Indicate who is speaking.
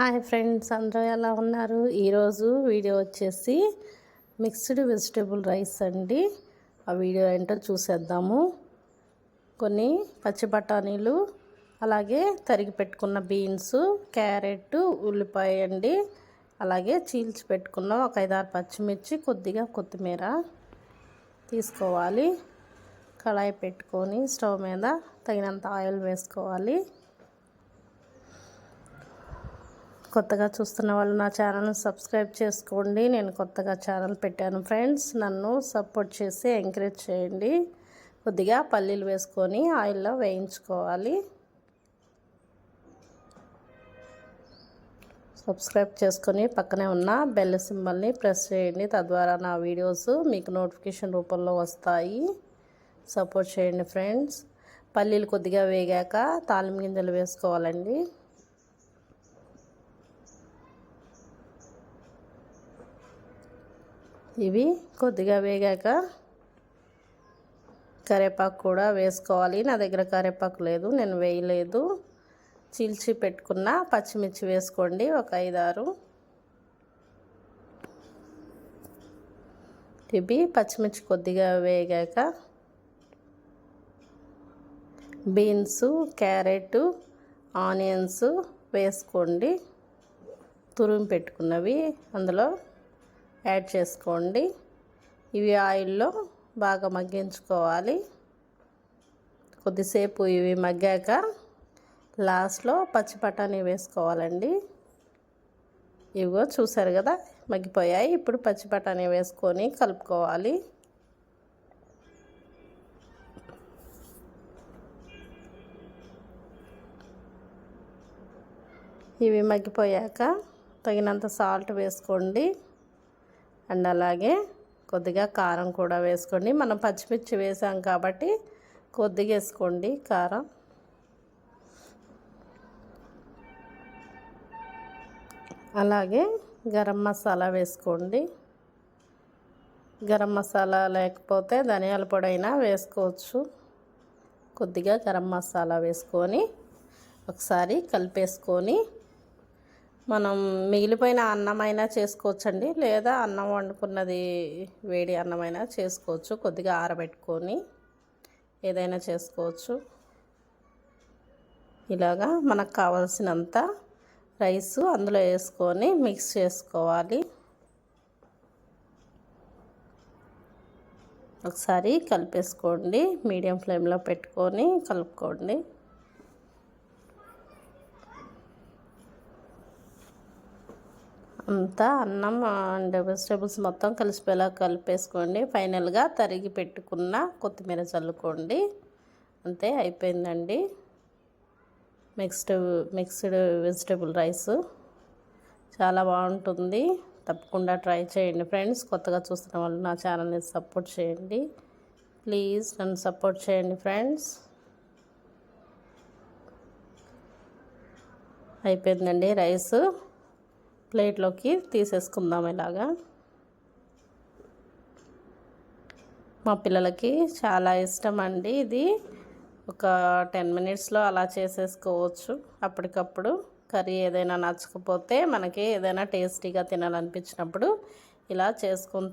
Speaker 1: Hi friends అందరూ ఎలా ఉన్నారు? ఈరోజు వీడియో వచ్చేసి మిక్స్డ్ వెజిటేబుల్ రైస్ అండి. ఆ వీడియో ఏంటో చూసేద్దాము. కొన్ని పచ్చి బఠానీలు అలాగే తరిగి పెట్టుకున్న బీన్స్ క్యారెట్ ఉల్లిపాయ అండి. అలాగే చీల్చి పెట్టుకున్న ఒక ఐదారు పచ్చిమిర్చి కొద్దిగా కొత్తిమీర తీసుకోవాలి. కళాయి పెట్టుకొని స్టవ్ మీద తగినంత ఆయిల్ వేసుకోవాలి. కొత్తగా చూస్తున్న వాళ్ళు నా ఛానల్ని సబ్స్క్రైబ్ చేసుకోండి. నేను కొత్తగా ఛానల్ పెట్టాను ఫ్రెండ్స్. నన్ను సపోర్ట్ చేసి ఎంకరేజ్ చేయండి. కొద్దిగా పల్లీలు వేసుకొని ఆయిల్లో వేయించుకోవాలి. సబ్స్క్రైబ్ చేసుకొని పక్కనే ఉన్న బెల్ సింబల్ని ప్రెస్ చేయండి. తద్వారా నా వీడియోస్ మీకు నోటిఫికేషన్ రూపంలో వస్తాయి. సపోర్ట్ చేయండి ఫ్రెండ్స్. పల్లీలు కొద్దిగా వేగాక తాలిం గింజలు వేసుకోవాలండి. ఇవి కొద్దిగా వేగాక కరివేపాకు కూడా వేసుకోవాలి. నా దగ్గర కరేపాకు లేదు నేను వేయలేదు. చీల్చి పెట్టుకున్న పచ్చిమిర్చి వేసుకోండి ఒక ఐదారు. ఇవి పచ్చిమిర్చి కొద్దిగా వేగాక బీన్స్ క్యారెట్ ఆనియన్స్ వేసుకోండి. తురుము పెట్టుకున్నవి అందులో యాడ్ చేసుకోండి. ఇవి ఆయిల్లో బాగా మగ్గించుకోవాలి. కొద్దిసేపు ఇవి మగ్గాక లాస్ట్లో పచ్చి బఠానీ వేసుకోవాలండి. ఇవిగో చూసారు కదా మగ్గిపోయాయి. ఇప్పుడు పచ్చి బఠానీ వేసుకొని కలుపుకోవాలి. ఇవి మగ్గిపోయాక తగినంత సాల్ట్ వేసుకోండి. అండ్ అలాగే కొద్దిగా కారం కూడా వేసుకోండి. మనం పచ్చిమిర్చి వేసాం కాబట్టి కొద్దిగా వేసుకోండి కారం. అలాగే గరం మసాలా వేసుకోండి. గరం మసాలా లేకపోతే ధనియాల పొడి అయినా వేసుకోవచ్చు. కొద్దిగా గరం మసాలా వేసుకొని ఒకసారి కలిపేసుకొని మనం మిగిలిపోయిన అన్నమైనా చేసుకోవచ్చండి. లేదా అన్నం వండుకున్నది వేడి అన్నమైనా చేసుకోవచ్చు. కొద్దిగా ఆరబెట్టుకొని ఏదైనా చేసుకోవచ్చు. ఇలాగా మనకు కావలసినంత రైస్ అందులో వేసుకొని మిక్స్ చేసుకోవాలి. ఒకసారి కలిపేసుకోండి. మీడియం ఫ్లేమ్లో పెట్టుకొని కలుపుకోండి. అంతా అన్నం అండ్ వెజిటేబుల్స్ మొత్తం కలిసిపోయేలా కలిపేసుకోండి. ఫైనల్గా తరిగి పెట్టుకున్న కొత్తిమీర చల్లుకోండి. అంతే అయిపోయిందండి. Mixed mixed vegetable rice. చాలా బాగుంటుంది. తప్పకుండా ట్రై చేయండి ఫ్రెండ్స్. కొత్తగా చూస్తున్న వాళ్ళు నా ఛానల్ని సపోర్ట్ చేయండి. ప్లీజ్ నన్ను సపోర్ట్ చేయండి ఫ్రెండ్స్. అయిపోయిందండి రైస్. ప్లేట్లోకి తీసేసుకుందాం ఇలాగా. మా పిల్లలకి చాలా ఇష్టం అండి ఇది. ఒక టెన్ మినిట్స్లో అలా చేసేసుకోవచ్చు. అప్పటికప్పుడు కర్రీ ఏదైనా నచ్చకపోతే మనకి ఏదైనా టేస్టీగా తినాలనిపించినప్పుడు ఇలా చేసుకుంటే